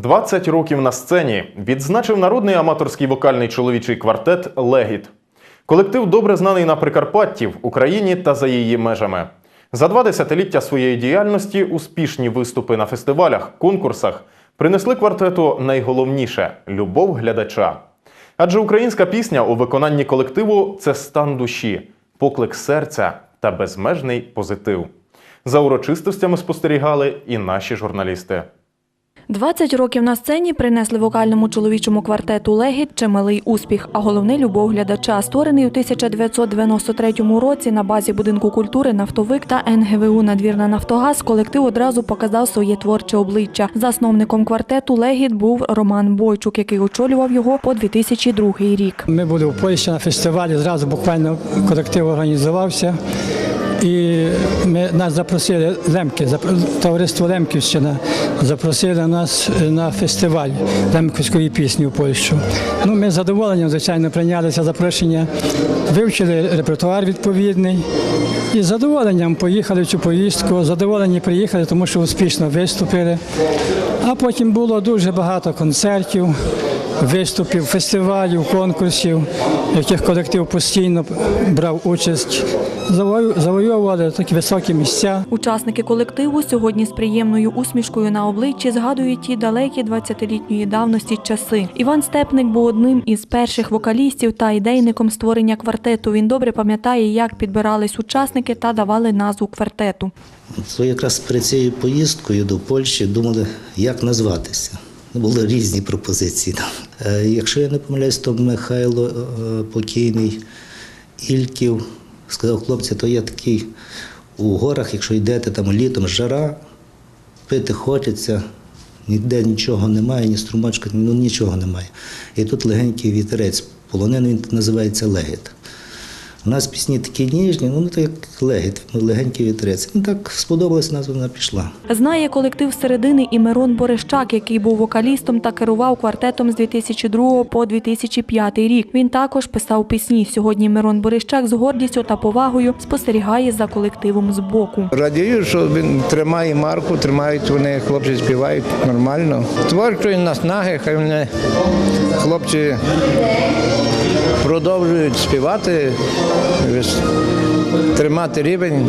20 років на сцені відзначив народний аматорський вокальний чоловічий квартет Легіт. Колектив добре знаний на Прикарпатті, в Україні та за її межами. За два десятиліття своєї діяльності успішні виступи на фестивалях, конкурсах принесли квартету найголовніше любов глядача. Адже українська пісня у виконанні колективу це стан душі, поклик серця та безмежний позитив. За урочистостями спостерігали і наші журналісти. 20 років на сцені принесли вокальному чоловічому квартету Легіт чималий успіх, а головне любов глядача. Створений у 1993 році на базі будинку культури Нафтовик та НГВУ Надвірна Нафтогаз. Колектив одразу показав своє творче обличчя. Засновником квартету Легіт був Роман Бойчук, який очолював його по 2002 рік. Ми були в Польщі на фестивалі, зразу буквально колектив організувався. І ми, нас запросили Лемки, товариство Лемківщина запросили нас на фестиваль лемківської пісні в Польщу. Ну, ми з задоволенням, звичайно, прийняли це запрошення, вивчили репертуар відповідний і з задоволенням поїхали в цю поїздку. Задоволені приїхали, тому що успішно виступили. А потім було дуже багато концертів виступів, фестивалів, конкурсів, в яких колектив постійно брав участь, завою- завойовували такі високі місця. Учасники колективу сьогодні з приємною усмішкою на обличчі згадують ті далекі 20-літньої давності часи. Іван Степник був одним із перших вокалістів та ідейником створення квартету. Він добре пам'ятає, як підбирались учасники та давали назву квартету. То якраз перед цією поїздкою до Польщі думали, як назватися. Були різні пропозиції. там. Е, Якщо я не помиляюсь, то Михайло е, покійний Ільків сказав, хлопці, то я такий у горах, якщо йдете там літом, жара, пити хочеться, ніде нічого немає, ні струмочка, ну нічого немає. І тут легенький вітерець, полонин він називається легіт. У нас пісні такі ніжні, ну так як легіт, легенький вітерець. Ну так сподобалась назва, вона пішла. Знає колектив середини і Мирон Борищак, який був вокалістом та керував квартетом з 2002 по 2005 рік. Він також писав пісні. Сьогодні Мирон Борищак з гордістю та повагою спостерігає за колективом збоку. Радію, що він тримає марку, тримають вони, хлопці співають нормально. Творчої наснаги, хай вони хлопці продовжують співати, тримати рівень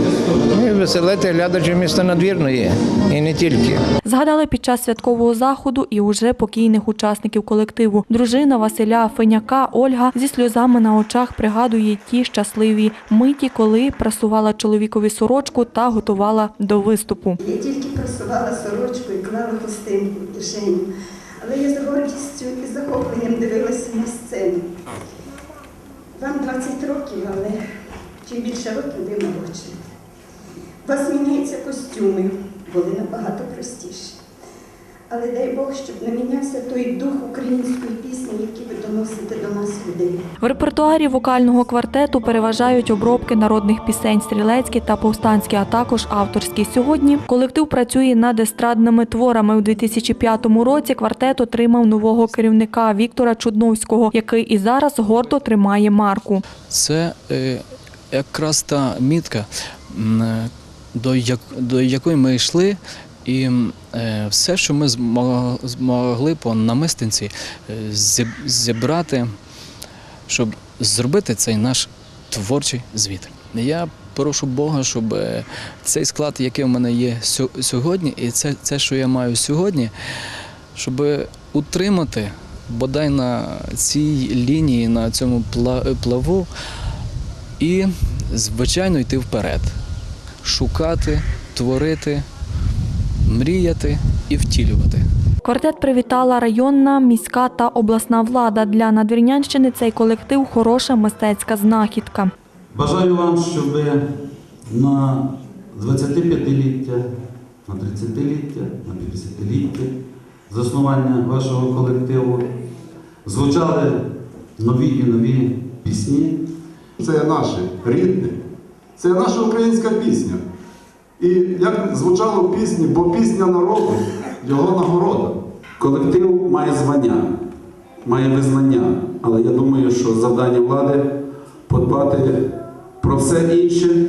і веселити глядачів міста надвірної. І не тільки. Згадали під час святкового заходу і уже покійних учасників колективу. Дружина Василя Феняка Ольга зі сльозами на очах пригадує ті щасливі миті, коли прасувала чоловікові сорочку та готувала до виступу. Я тільки просувала сорочку і клала хустинку в кишеню. Але я з гордістю і захопленням дивилася на сцену. Вам 20 років, але чим більше років ви молодші. У вас міняються костюми, були набагато простіші. Але дай Бог, щоб не мінявся той дух української В репертуарі вокального квартету переважають обробки народних пісень стрілецькі та повстанські, а також авторські. Сьогодні колектив працює над естрадними творами. У 2005 році квартет отримав нового керівника Віктора Чудновського, який і зараз гордо тримає марку. Це е, якраз та мітка, е, до, як, до якої ми йшли, і е, все, що ми змо- змогли по намистинці зібрати, щоб зробити цей наш творчий звіт. Я прошу Бога, щоб е, цей склад, який в мене є сьогодні, і це, це що я маю сьогодні, щоб утримати бодай на цій лінії, на цьому пла- плаву, і, звичайно, йти вперед, шукати, творити, мріяти і втілювати. Квартет привітала районна, міська та обласна влада. Для надвірнянщини цей колектив хороша мистецька знахідка. Бажаю вам, щоб на 25-ліття, на 30-ліття, на 50-ліття заснування вашого колективу звучали нові і нові пісні. Це є наше рідне, це наша українська пісня. І як звучало в пісні, бо пісня народу, його нагорода. Колектив має звання, має визнання, але я думаю, що завдання влади подбати про все інше,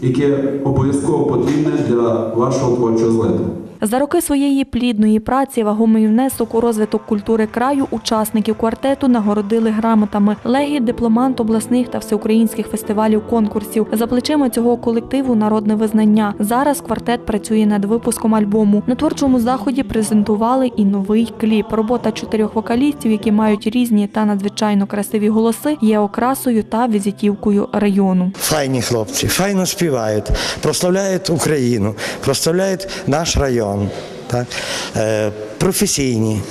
яке обов'язково потрібне для вашого творчого злету. За роки своєї плідної праці вагомий внесок у розвиток культури краю учасників квартету нагородили грамотами легіт, дипломант обласних та всеукраїнських фестивалів конкурсів. За плечима цього колективу народне визнання. Зараз квартет працює над випуском альбому. На творчому заході презентували і новий кліп. Робота чотирьох вокалістів, які мають різні та надзвичайно красиві голоси, є окрасою та візитівкою району. Файні хлопці, файно співають, прославляють Україну, прославляють наш район. Так? Е, професійні.